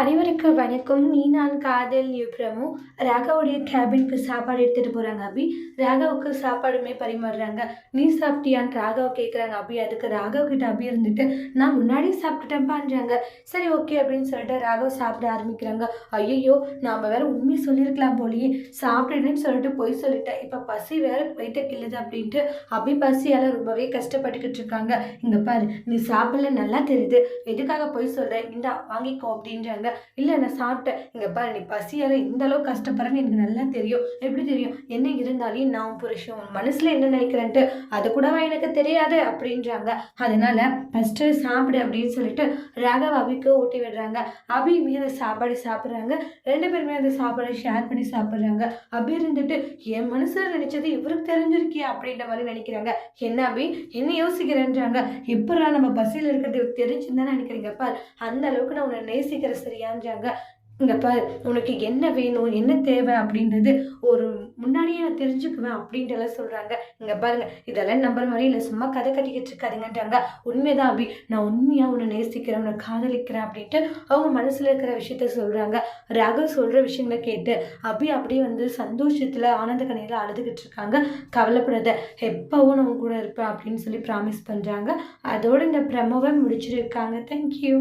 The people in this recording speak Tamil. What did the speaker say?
அனைவருக்கும் வணக்கம். நீ நான் காதல் பிரமு. ராகாவுடைய கேபினுக்கு சாப்பாடு எடுத்துகிட்டு போகிறாங்க அபி. ராகாவுக்கு சாப்பாடுமே பரிமாறுறாங்க. நீ சாப்பிட்டியான்னு ராகாவை கேட்குறாங்க அபி. அதுக்கு ராகவ் கிட்ட அபி இருந்துட்டு நான் முன்னாடி சாப்பிட்டுட்டேன்ப்பான்றாங்க சரி ஓகே அப்படின்னு சொல்லிட்டு ராகவ் சாப்பிட ஆரம்பிக்கிறாங்க. ஐயோ நாம் வேற உண்மையை சொல்லியிருக்கலாம் போலியே. சாப்பிடுன்னு சொல்லிட்டு போய் சொல்லிட்டேன் இப்போ பசி வேற வயிற்ற கிள்ளுது அப்படின்ட்டு அபி பசியால் ரொம்பவே கஷ்டப்பட்டுக்கிட்டு இருக்காங்க. இங்கே பாரு நீ சாப்பிடல நல்லா தெரியுது. எதுக்காக போய் சொல்கிறேன் இந்தா வாங்கிக்கோ அப்படின்றாங்க. இல்லை நான் சாப்பிட்டேன். இங்கே பாரு நீ பசியால் இந்த அளவுக்கு கஷ்டப்படுறேன்னு எனக்கு நல்லா தெரியும். எப்படி தெரியும்? என்ன இருந்தாலும் நான் புருஷன் உன் மனசில் என்ன நினைக்கிறேன்ட்டு அது கூடவா எனக்கு தெரியாது அப்படின்றாங்க. அதனால ஃபஸ்ட்டு சாப்பிடு அப்படின்னு சொல்லிட்டு ராகவ் அபிக்கு ஊட்டி விடுறாங்க. அபி மீது சாப்பாடு சாப்பிட்றாங்க. ரெண்டு பேருமே அந்த சாப்பாடை ஷேர் பண்ணி சாப்பிட்றாங்க. அபி இருந்துட்டு என் மனசில் நினைச்சது இவருக்கு தெரிஞ்சிருக்கியா அப்படின்ற மாதிரி நினைக்கிறாங்க. என்ன அபி? என்ன யோசிக்கிறேன்றாங்க? எப்படா நம்ம பசியில் இருக்கிறது தெரிஞ்சுன்னு நினைக்கிறீங்க? பார் அந்த அளவுக்கு நான் உன்னை நேசிக்கிற சரியான்றாங்க. இங்க பாரு உனக்கு என்ன வேணும் என்ன தேவை அப்படின்றது ஒரு முன்னாடியே நான் தெரிஞ்சுக்குவேன் அப்படின்றலாம் சொல்கிறாங்க இங்கே பாருங்க இதெல்லாம் நம்புற மாதிரி இல்லை சும்மா கதை கட்டிக்கிட்டு இருக்காதுங்கன்றாங்க. உண்மைதான் அபி. நான் உண்மையாக உன்னை நேசிக்கிறேன் உன்னை காதலிக்கிறேன் அப்படின்ட்டு அவங்க மனசில் இருக்கிற விஷயத்த சொல்கிறாங்க ராகவ் சொல்கிற விஷயங்களை கேட்டு அபி அப்படியே வந்து சந்தோஷத்தில் ஆனந்த கணையில் அழுதுகிட்டு இருக்காங்க. கவலைப்படாத எப்போவும் நான் கூட இருப்பேன் அப்படின்னு சொல்லி ப்ராமிஸ் பண்ணுறாங்க அதோடு இந்த பிரமவை முடிச்சிருக்காங்க. தேங்க்யூ